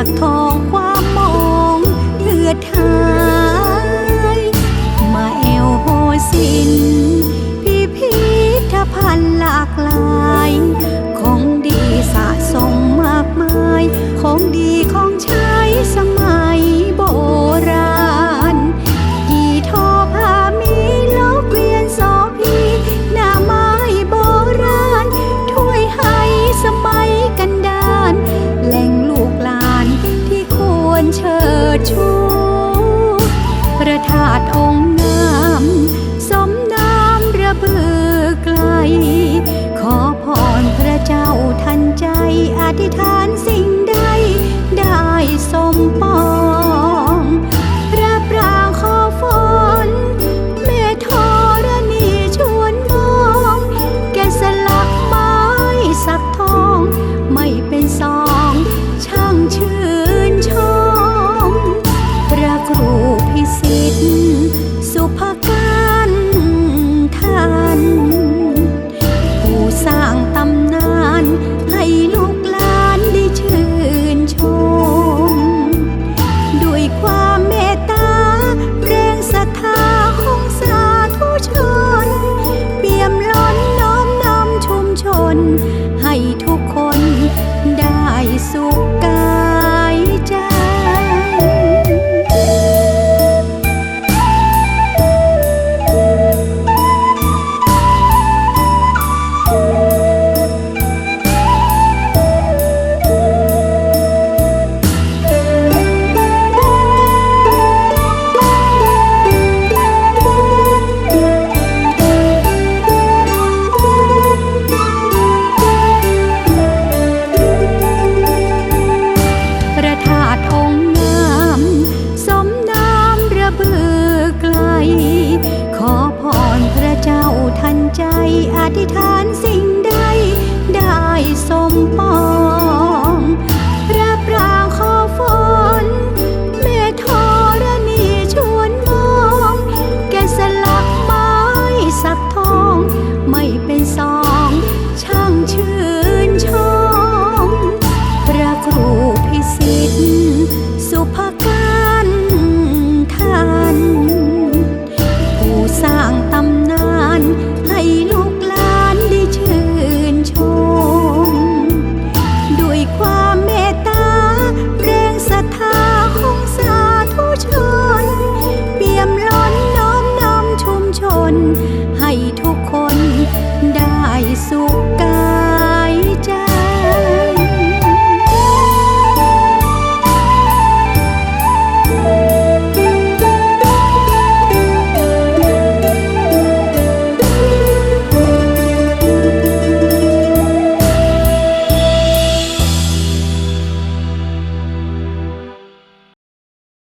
สักทองความมองเลือดหายมาเอวโหสินพิพิธภัณฑ์หลากหลาย ของดีสะสมมากมายของดี ที่ทา ธิษฐานสิ สุข